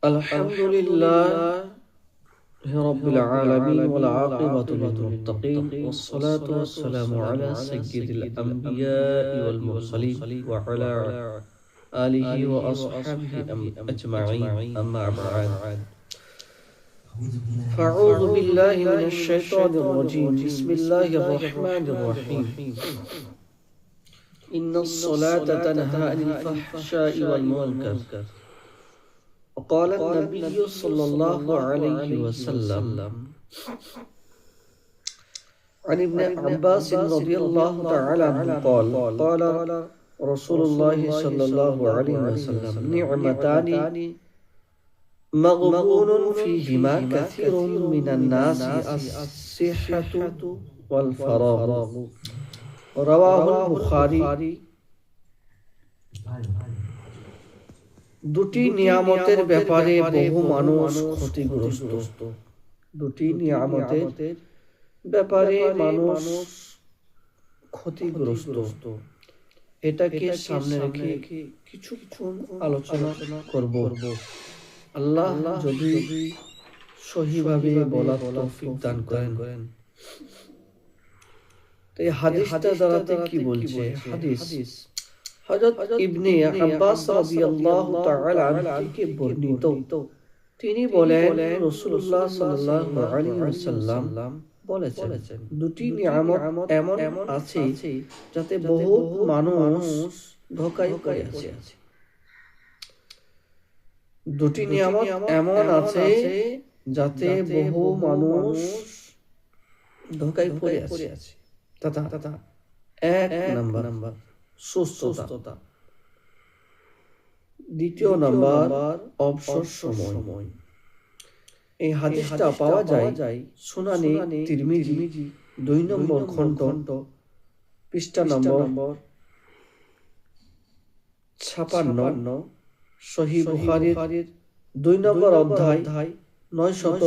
الحمد لله رب العالمين والعاقبة للمتقين والصلاة والسلام على سيد الأنبياء والمرسلين وعلى آله وأصحابه أجمعين. أما بعد. فأعوذ بالله من الشيطان الرجيم. بسم الله الرحمن الرحيم. إن الصلاة تنهى عن الفحشاء والمنكر. وقال النبي صلى الله عليه وسلم. عن ابن عباس رضي الله تعالى عنه قال قال رسول الله صلى الله عليه وسلم نعمتان مغبون فيهما كثير من الناس الصحة والفراغ. رواه البخاري. দুটি নিয়ামতের ব্যাপারে বহু মানুষ ক্ষতিগ্রস্ত। দুটি নিয়ামতের ব্যাপারে মানুষ ক্ষতিগ্রস্ত। এটাকে সামনে রেখে কিছুক্ষণ আলোচনা করব। আল্লাহ যদি সহিভাবে বলার তৌফিক দান করেন। তো এই হাদিসটা দ্বারাতে কি বলছে? হাদিস। হযরত ইবনে আব্বাস রাদিয়াল্লাহু তাআলা থেকে বর্ণিত। তিনি বলেন রাসূলুল্লাহ সাল্লাল্লাহু আলাইহি ওয়াসাল্লাম বলেছেন দুটি নিয়ামত এমন এমন আছে যাতে বহু মানুষ ধোকায় পড়ে আছে। দুটি নিয়ামত এমন আছে যাতে বহু মানুষ ধোকায় পড়ে আছে। তথা এক নাম্বার। নাম্বার। সুস্থতা। দ্বিতীয় নাম্বার অবসর সময়। এই হাদিসটা পাওয়া যায় শুনানি তিরমিজি দুই নম্বর খণ্ড। পৃষ্ঠা নম্বর ছাপান্ন সহি বুখারীর দুই নম্বর অধ্যায় নয় শত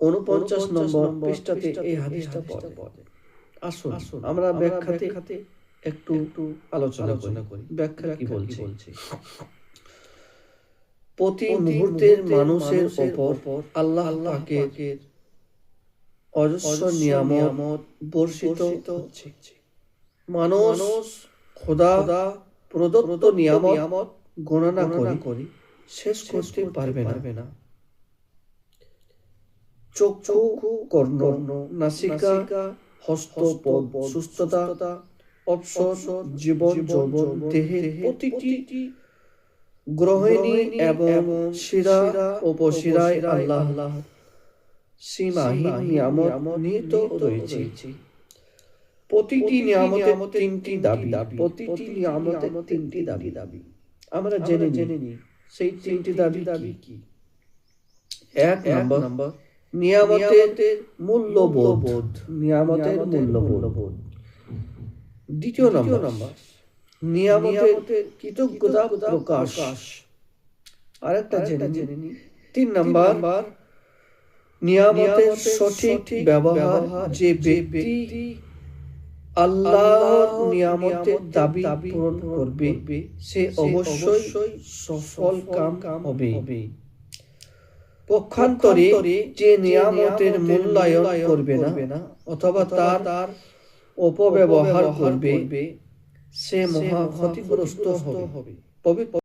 উনপঞ্চাশ নম্বর পৃষ্ঠাতে এই হাদিসটা পাওয়া যায়। আসুন আমরা ব্যাখ্যাতে একটু একটু আলোচনা করি। ব্যাখ্যা কি বলছে? প্রতি মুহূর্তের মানুষের ওপর আল্লাহ পাকের অজস্র নিয়ামত বর্ষিত মানুষ খোদা প্রদত্ত নিয়ামত গণনা করি। শেষ করতে পারবে না। চক্ষু কর্ণ নাসিকা হস্ত সুস্থতা অবসর জীবন যৌবন দেহে প্রতিটি গ্রহিণী এবং শিরা উপশিরায় আল্লাহ। সীমাহীন নিয়ামত নিহিত রয়েছে। প্রতিটি নিয়ামতে তিনটি দাবি। প্রতিটি নিয়ামতে তিনটি দাবি। দাবি। আমরা জেনে জেনে নিই। সেই তিনটি দাবি দাবি কি? এক নম্বর নিয়ামতের মূল্যবোধ। নিয়ামতের মূল্যবোধ। দ্বিতীয় নম্বর। নিয়ামতের কৃতজ্ঞতা প্রকাশ। আরেকটা জেনে তিন নম্বর। নিয়ামতের সঠিক ব্যবহার যে ব্যক্তি আল্লাহর নিয়ামতের দাবি পূরণ করবে সে অবশ্যই সফল কাম হবে। পক্ষান্তরে যে নিয়ামতের মূল্যায়ন করবে না অথবা তার অপব্যবহার করবে সে মহা ক্ষতিগ্রস্ত হবে। পবিত্র